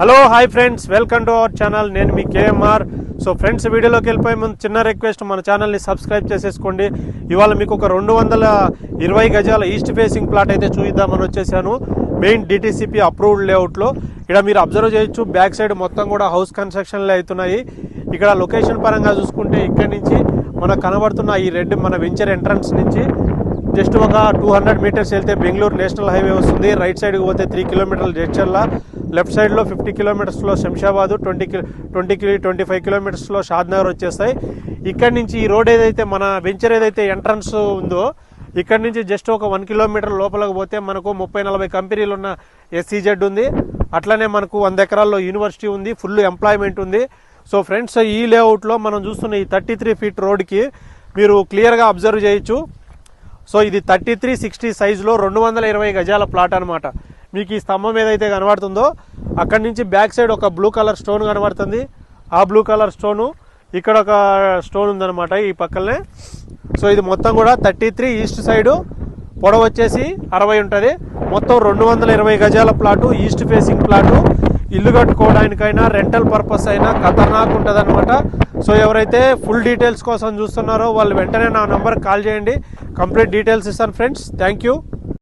Hello hi friends welcome to our channel నేను మీ KMR so friends వీడియోలోకి వెళ్ళిపోయే ముందు చిన్న రిక్వెస్ట్ మన ఛానల్ని సబ్స్క్రైబ్ చేసేసుకోండి. ఇవాళ మీకు ఒక రెండు వందల ఇరవై గజాల ఈస్ట్ ఫేసింగ్ ప్లాట్ అయితే చూద్దామని వచ్చేసాను. మెయిన్ డిటీసీపీ అప్రూవ్డ్ లేఅవుట్లో ఇక్కడ మీరు అబ్జర్వ్ చేయొచ్చు. బ్యాక్ సైడ్ మొత్తం కూడా హౌస్ కన్స్ట్రక్షన్లే అవుతున్నాయి. ఇక్కడ లొకేషన్ పరంగా చూసుకుంటే ఇక్కడి నుంచి మనకు కనబడుతున్న ఈ రెడ్ మన వెంచర్ ఎంట్రన్స్ నుంచి జస్ట్ ఒక టూ హండ్రెడ్ మీటర్స్ వెళ్తే బెంగళూరు నేషనల్ హైవే వస్తుంది. రైట్ సైడ్కి పోతే త్రీ కిలోమీటర్లు జడ్చర్ల. లెఫ్ట్ సైడ్లో ఫిఫ్టీ కిలోమీటర్స్లో శంషాబాదు ట్వంటీ కి ట్వంటీ కి ట్వంటీ ఫైవ్ కిలోమీటర్స్లో షాద్నగర్ వచ్చేస్తాయి. ఇక్కడి నుంచి ఈ రోడ్ ఏదైతే మన వెంచర్ ఏదైతే ఎంట్రన్స్ ఉందో ఇక్కడి నుంచి జస్ట్ ఒక వన్ కిలోమీటర్ లోపలకు పోతే మనకు ముప్పై నలభై కంపెనీలు ఉన్న ఎస్సీజెడ్ ఉంది. అట్లనే మనకు వంద ఎకరాల్లో యూనివర్సిటీ ఉంది ఫుల్ ఎంప్లాయ్మెంట్ ఉంది. సో ఫ్రెండ్స్ ఈ లేఅవుట్లో మనం చూస్తున్న ఈ థర్టీ త్రీ ఫీట్ రోడ్కి మీరు క్లియర్గా అబ్జర్వ్ చేయొచ్చు. సో ఇది థర్టీ త్రీ సిక్స్టీ సైజులో రెండు వందల ఇరవై గజాల ప్లాట్ అనమాట మీకు ఈ స్తంభం ఏదైతే కనబడుతుందో అక్కడి నుంచి బ్యాక్ సైడ్ ఒక బ్లూ కలర్ స్టోన్ కనబడుతుంది. ఆ బ్లూ కలర్ స్టోను ఇక్కడ ఒక స్టోన్ ఉందన్నమాట ఈ పక్కనే. సో ఇది మొత్తం కూడా థర్టీ త్రీ ఈస్ట్ సైడు పొడవు వచ్చేసి అరవై ఉంటుంది. మొత్తం రెండు వందల ఇరవై గజాల ప్లాటు ఈస్ట్ ఫేసింగ్ ప్లాటు. ఇల్లు కట్టుకోవడానికైనా రెంటల్ పర్పస్ అయినా ఖతర్నాక్ ఉంటుంది అనమాట సో ఎవరైతే ఫుల్ డీటెయిల్స్ కోసం చూస్తున్నారో వాళ్ళు వెంటనే నా నెంబర్ కాల్ చేయండి. కంప్లీట్ డీటెయిల్స్ ఇస్తాను ఫ్రెండ్స్. Thank you.